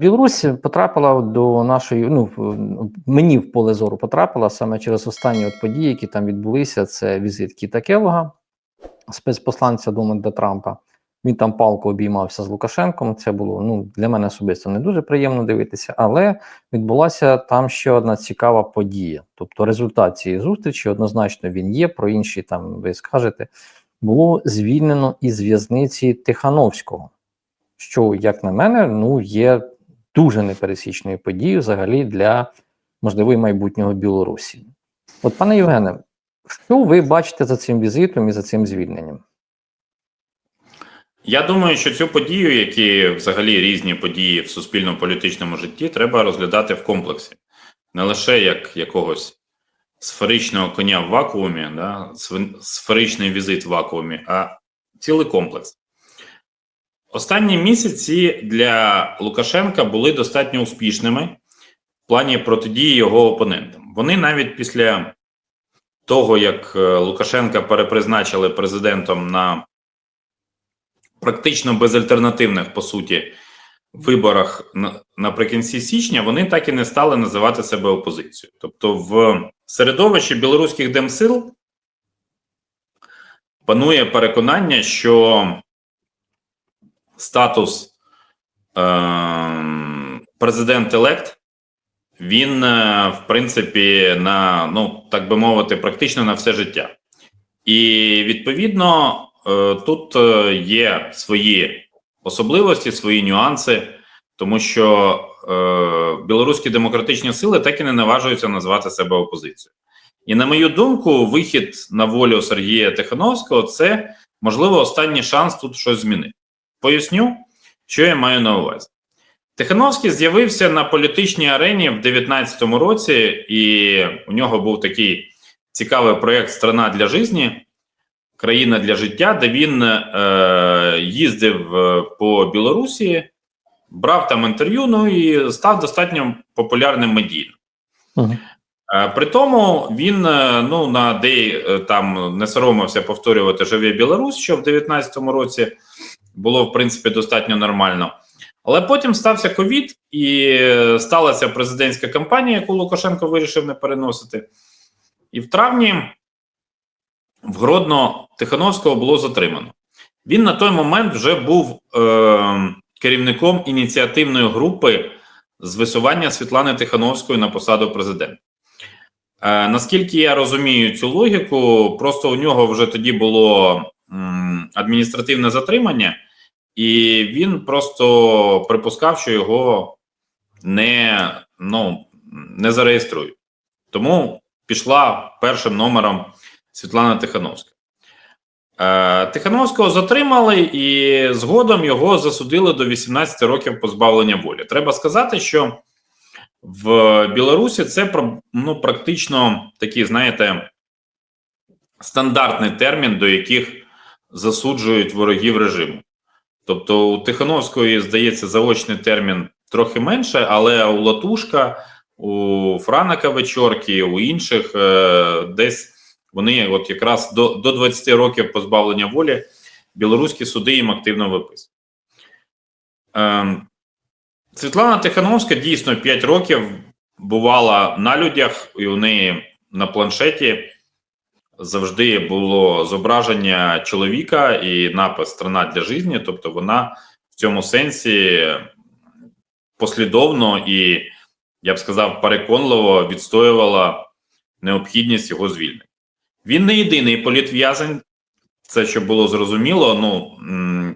Білорусь потрапила до нашої, ну мені в поле зору потрапила саме через останні от події, які там відбулися. Це візит Кіта Келога, спецпосланця Дональда Трампа. Він там палко обіймався з Лукашенком. Це було ну для мене особисто не дуже приємно дивитися, але відбулася там ще одна цікава подія. Тобто, результат цієї зустрічі однозначно він є. Про інші там ви скажете. Було звільнено із в'язниці Тихановського, що, як на мене, ну є дуже непересічною подією взагалі для можливо і майбутнього Білорусі. От, пане Євгене, що ви бачите за цим візитом і за цим звільненням? Я думаю, що цю подію, як і взагалі різні події в суспільно-політичному житті, треба розглядати в комплексі, не лише як якогось сферичного коня в вакуумі, да, сферичний візит в вакуумі, а цілий комплекс. Останні місяці для Лукашенка були достатньо успішними в плані протидії його опонентам. Вони навіть після того, як е, Лукашенка перепризначили президентом на практично безальтернативних, по суті, виборах наприкінці січня, вони так і не стали називати себе опозицією. Тобто, в середовищі білоруських демсил панує переконання, що статус е- президент-елект він, е, в принципі, на, ну, так би мовити, практично на все життя. І відповідно е, тут е, є свої особливості, свої нюанси, тому що е, білоруські демократичні сили так і не наважуються назвати себе опозицією. І на мою думку, вихід на волю Сергія Тихановського це можливо останній шанс тут щось змінити. Поясню, що я маю на увазі. Тихановський з'явився на політичній арені в 2019 році, і у нього був такий цікавий проєкт Страна для житті, країна для життя, де він е, їздив е, по Білорусі, брав там інтерв'ю, ну і став достатньо популярним медійно. Угу. При тому він е, ну на де там не соромився повторювати живе Білорусь, що в 2019 році було в принципі достатньо нормально. Але потім стався ковід, і сталася президентська кампанія, яку Лукашенко вирішив не переносити. І в травні в Гродно Тихановського було затримано. Він на той момент вже був е, керівником ініціативної групи з висування Світлани Тихановської на посаду президента. Е, наскільки я розумію цю логіку, просто у нього вже тоді було м, адміністративне затримання, і він просто припускав, що його не, ну, не зареєструють. Тому пішла першим номером Світлана Тихановська. Е, Тихановського затримали і згодом його засудили до 18 років позбавлення волі. Треба сказати, що в Білорусі це ну, практично такий, знаєте, стандартний термін, до яких засуджують ворогів режиму. Тобто у Тихановської, здається, заочний термін трохи менше, але у Латушка, у Франака Вечорки, у інших е, десь вони от якраз до, до 20 років позбавлення волі білоруські суди їм активно виписують. Ем, Світлана Тихановська дійсно 5 років бувала на людях, і у неї на планшеті завжди було зображення чоловіка і напис Страна для життя. Тобто вона в цьому сенсі послідовно і, я б сказав, переконливо відстоювала необхідність його звільнення. Він не єдиний політв'язень, це щоб було зрозуміло. Ну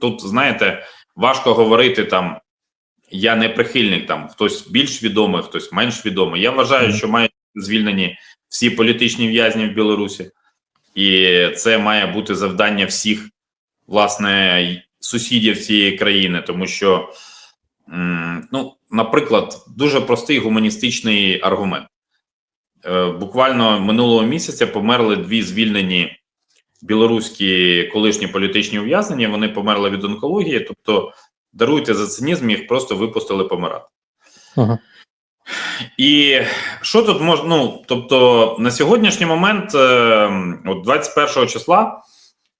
тут, знаєте, важко говорити там. Я не прихильник там, хтось більш відомий, хтось менш відомий. Я вважаю, що мають звільнені всі політичні в'язні в Білорусі, і це має бути завдання всіх, власне, сусідів цієї країни, тому що, ну, наприклад, дуже простий гуманістичний аргумент. Е, Буквально минулого місяця померли дві звільнені білоруські колишні політичні ув'язнення. Вони померли від онкології, тобто даруйте за цинізм, їх просто випустили помирати. Угу. І що тут можна? Ну тобто, на сьогоднішній момент, е, от 21 числа,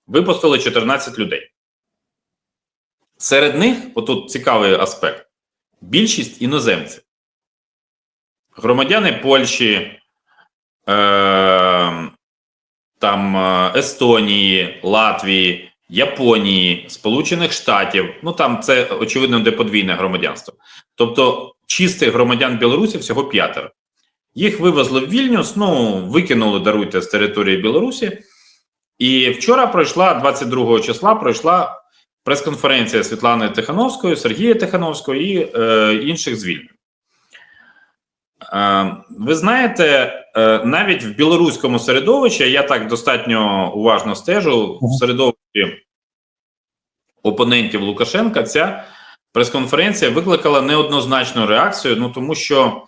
випустили 14 людей. Серед них, отут цікавий аспект: більшість іноземців. Громадяни Польщі, е, там е, Естонії, Латвії, Японії, Сполучених Штатів. Ну там це очевидно де подвійне громадянство. Тобто чистих громадян Білорусі всього п'ятеро. Їх вивезли в Вільнюс, ну викинули, даруйте з території Білорусі. І вчора пройшла 22 числа. Пройшла прес-конференція Світлани Тихановської, Сергія Тихановського і е, інших звільнених. Е, ви знаєте, е, навіть в білоруському середовищі я так достатньо уважно стежу в середовищі опонентів Лукашенка. Ця прес-конференція викликала неоднозначну реакцію. Ну тому що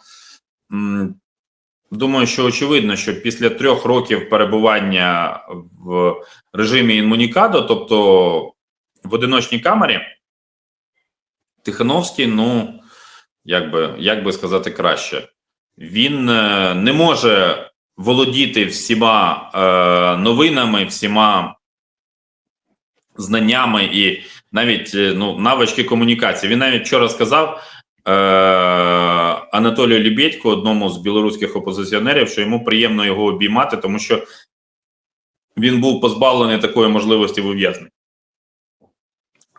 думаю, що очевидно, що після трьох років перебування в режимі інмунікадо, тобто в одиночній камері, Тихановський, ну як би, як би сказати краще, він е, не може володіти всіма е, новинами, всіма знаннями і навіть е, ну, навички комунікації. Він навіть вчора сказав е, Анатолію Лібєдько, одному з білоруських опозиціонерів, що йому приємно його обіймати, тому що він був позбавлений такої можливості в ув'язненні.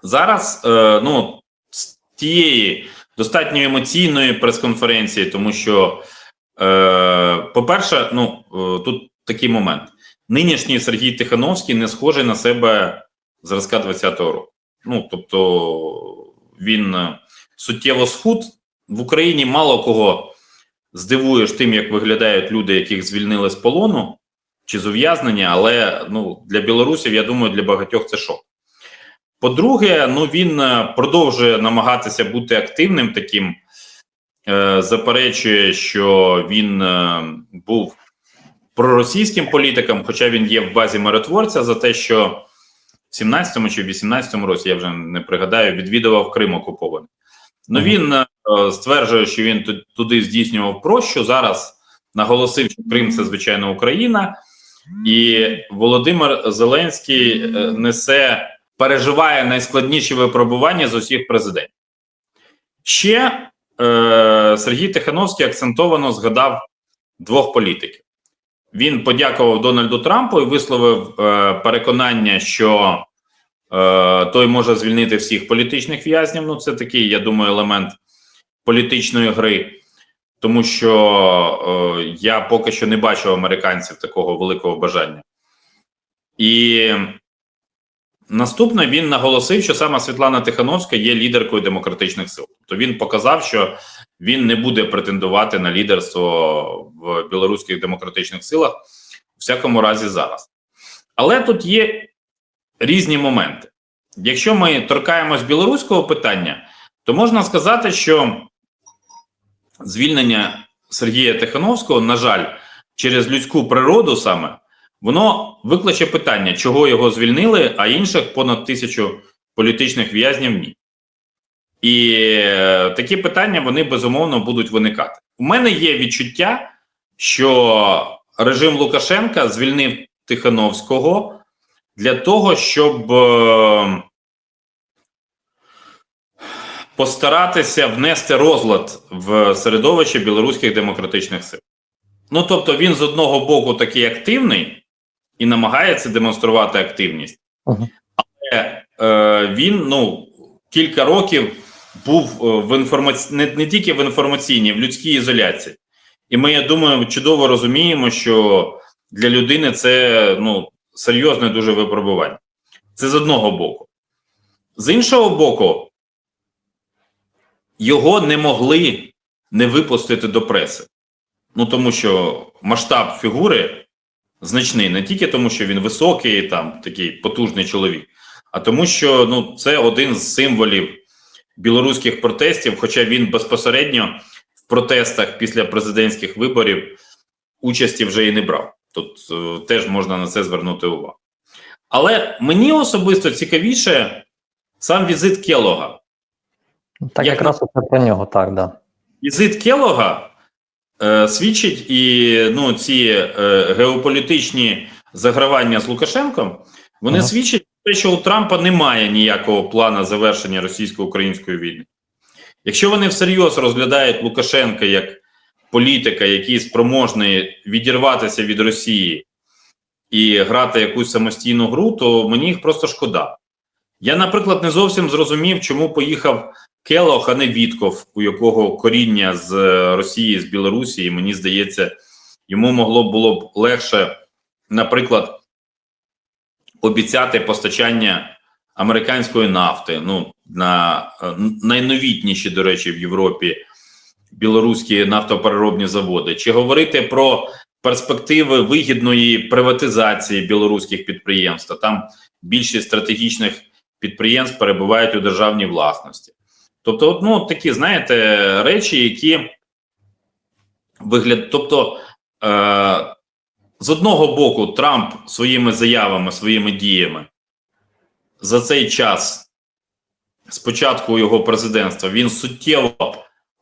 Зараз, е, ну, з тієї достатньо емоційної прес-конференції, тому що, е, по-перше, ну е, тут такий момент: нинішній Сергій Тихановський не схожий на себе зразка 20-го року. Ну, тобто, він е, суттєво схуд в Україні мало кого здивуєш тим, як виглядають люди, яких звільнили з полону чи з ув'язнення, але ну, для білорусів, я думаю, для багатьох це шок. По-друге, ну він е, продовжує намагатися бути активним таким, е, заперечує, що він був проросійським політиком, хоча він є в базі миротворця за те, що 17-му чи 18-му році, я вже не пригадаю, відвідував Крим окупований. Ну він е, стверджує, що він туди здійснював прощу. Зараз наголосив, що Крим це звичайно Україна, і Володимир Зеленський е, несе переживає найскладніші випробування з усіх президентів. Ще е, Сергій Тихановський акцентовано згадав двох політиків. Він подякував Дональду Трампу і висловив е, переконання, що е, той може звільнити всіх політичних в'язнів. Ну, це такий, я думаю, елемент політичної гри, тому що е, я поки що не бачу американців такого великого бажання. І Наступне він наголосив, що саме Світлана Тихановська є лідеркою демократичних сил. Тобто він показав, що він не буде претендувати на лідерство в білоруських демократичних силах, у всякому разі, зараз. Але тут є різні моменти. Якщо ми торкаємось білоруського питання, то можна сказати, що звільнення Сергія Тихановського, на жаль, через людську природу саме. Воно викличе питання, чого його звільнили, а інших понад тисячу політичних в'язнів ні. І е, такі питання вони безумовно будуть виникати. У мене є відчуття, що режим Лукашенка звільнив Тихановського для того, щоб е, постаратися внести розлад в середовище білоруських демократичних сил. Ну тобто, він з одного боку такий активний і намагається демонструвати активність, але е, він ну кілька років був е, в інформаці... не, не тільки в інформаційній, в людській ізоляції. І ми, я думаю, чудово розуміємо, що для людини це ну серйозне дуже випробування. Це з одного боку. З іншого боку, його не могли не випустити до преси. Ну тому що масштаб фігури значний не тільки тому, що він високий, там такий потужний чоловік, а тому, що ну це один з символів білоруських протестів. Хоча він безпосередньо в протестах після президентських виборів участі вже і не брав. Тут е, теж можна на це звернути увагу. Але мені особисто цікавіше сам візит Келога. Так Як якраз це про нього, так, да. Візит Келога е, свідчить і ну, ці е, геополітичні загравання з Лукашенком, вони Ага. свідчать те, що у Трампа немає ніякого плану завершення російсько-української війни. Якщо вони всерйоз розглядають Лукашенка як політика, який спроможний відірватися від Росії і грати якусь самостійну гру, то мені їх просто шкода. Я, наприклад, не зовсім зрозумів, чому поїхав Келох, а не Вітков, у якого коріння з Росії, з Білорусі, і мені здається, йому могло було б легше, наприклад, обіцяти постачання американської нафти. Ну, на е, найновітніші, до речі, в Європі білоруські нафтопереробні заводи, чи говорити про перспективи вигідної приватизації білоруських підприємств. Там більшість стратегічних підприємств перебувають у державній власності. Тобто, ну, такі, знаєте, речі, які вигляд, тобто, е, з одного боку, Трамп своїми заявами, своїми діями за цей час, з початку його президентства, він суттєво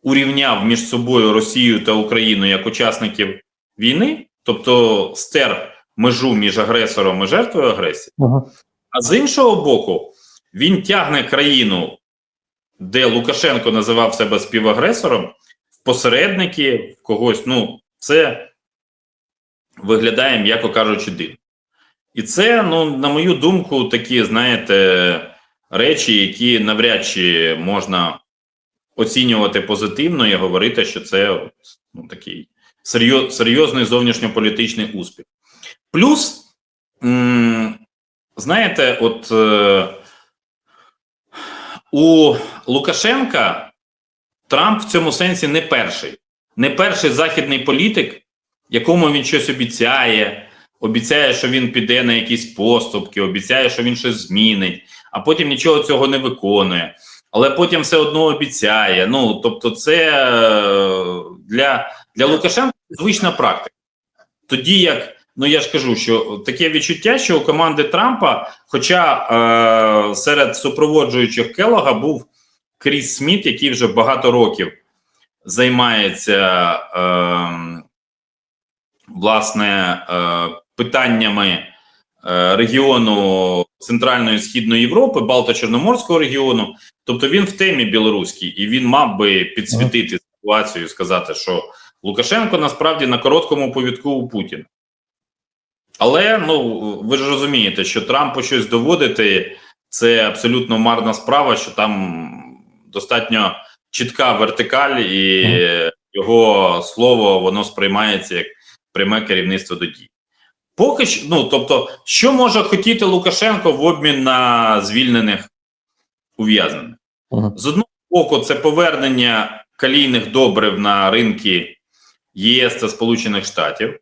урівняв між собою Росію та Україну як учасників війни, тобто стер межу між агресором і жертвою агресії. Угу. А з іншого боку, він тягне країну, де Лукашенко називав себе співагресором, в посередники, в когось. Ну, це виглядає, м'яко кажучи, дивно. І це, ну, на мою думку, такі, знаєте, речі, які навряд чи можна оцінювати позитивно і говорити, що це ну, такий серйозний зовнішньополітичний успіх. Плюс, знаєте, от е- у Лукашенка Трамп в цьому сенсі не перший, не перший західний політик, якому він щось обіцяє, обіцяє, що він піде на якісь поступки, обіцяє, що він щось змінить, а потім нічого цього не виконує. Але потім все одно обіцяє. Ну тобто, це е, для, для Лукашенка звична практика. Тоді як Ну я ж кажу, що таке відчуття, що у команди Трампа, хоча е, серед супроводжуючих Келога був Кріс Сміт, який вже багато років займається е, власне е, питаннями е, регіону Центральної Східної Європи, Балто-Чорноморського регіону. Тобто він в темі білоруській, і він мав би підсвітити ситуацію і сказати, що Лукашенко насправді на короткому повідку у Путіна. Але ну ви ж розумієте, що Трампу щось доводити це абсолютно марна справа, що там достатньо чітка вертикаль, і його слово воно сприймається як пряме керівництво до дій. Поки що, ну тобто, що може хотіти Лукашенко в обмін на звільнених ув'язнених? Mm. З одного боку, це повернення калійних добрив на ринки ЄС та Сполучених Штатів.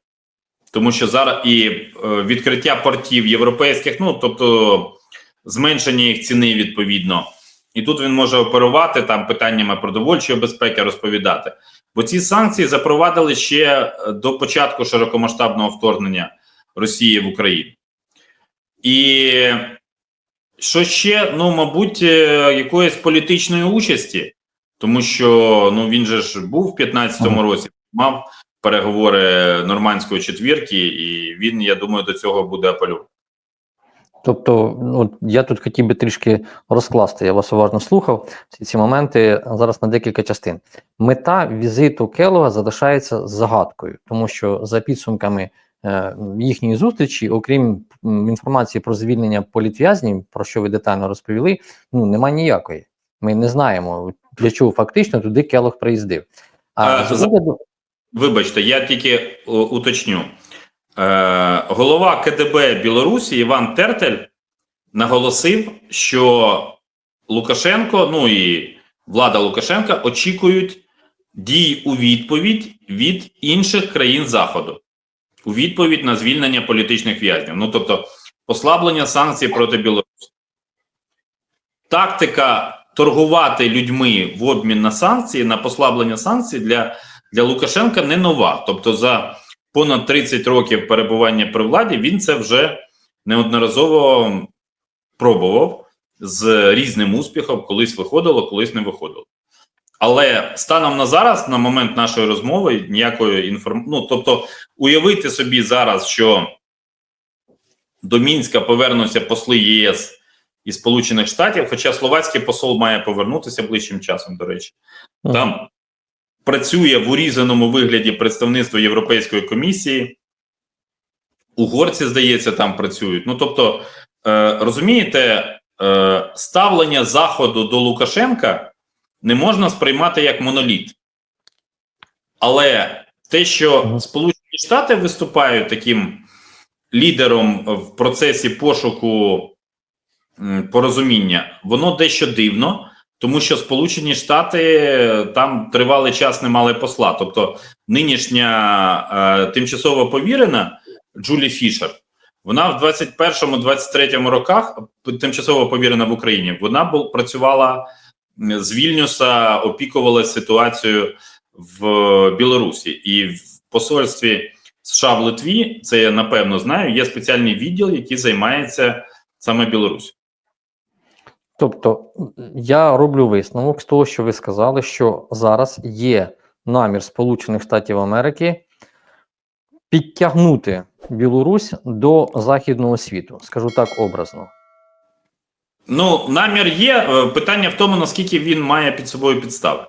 Тому що зараз і е, відкриття портів європейських, ну тобто зменшення їх ціни відповідно, і тут він може оперувати там питаннями продовольчої безпеки, розповідати. Бо ці санкції запровадили ще до початку широкомасштабного вторгнення Росії в Україну. І що ще, ну, мабуть, е, якоїсь політичної участі, тому що ну він же ж був в 15-му році, мав переговори нормандської четвірки, і він, я думаю, до цього буде апелювати. Тобто, ну я тут хотів би трішки розкласти. Я вас уважно слухав всі ці моменти зараз на декілька частин. Мета візиту Келога залишається загадкою, тому що за підсумками е, їхньої зустрічі, окрім інформації про звільнення політв'язнів, про що ви детально розповіли, ну немає ніякої. Ми не знаємо для чого фактично туди Келог приїздив. А, а з Вибачте, я тільки о, уточню. Е, Голова КДБ Білорусі Іван Тертель наголосив, що Лукашенко, ну і влада Лукашенка очікують дій у відповідь від інших країн Заходу у відповідь на звільнення політичних в'язнів. Ну тобто, послаблення санкцій проти Білорусі. Тактика торгувати людьми в обмін на санкції, на послаблення санкцій для для Лукашенка не нова. Тобто, за понад 30 років перебування при владі він це вже неодноразово пробував з різним успіхом, колись виходило, колись не виходило. Але станом на зараз, на момент нашої розмови, ніякої інформації. Ну, тобто, уявити собі зараз, що до Мінська повернуться посли ЄС і Сполучених Штатів. Хоча словацький посол має повернутися ближчим часом, до речі, там працює в урізаному вигляді представництво Європейської комісії. Угорці, здається, там працюють. Ну тобто, е, розумієте, е, ставлення Заходу до Лукашенка не можна сприймати як моноліт. Але те, що Сполучені Штати виступають таким лідером в процесі пошуку порозуміння, воно дещо дивно, тому що Сполучені Штати е, там тривалий час не мали посла. Тобто, нинішня е, тимчасово повірена Джулі Фішер, вона в 21-23 роках тимчасово повірена в Україні. Вона бу, працювала з Вільнюса, опікувалася ситуацією в Білорусі і в посольстві США в Литві. Це я напевно знаю. Є спеціальний відділ, який займається саме Білорусі. Тобто, я роблю висновок з того, що ви сказали, що зараз є намір Сполучених Штатів Америки підтягнути Білорусь до західного світу, скажу так образно. Ну, намір є. Е, Питання в тому, наскільки він має під собою підстави.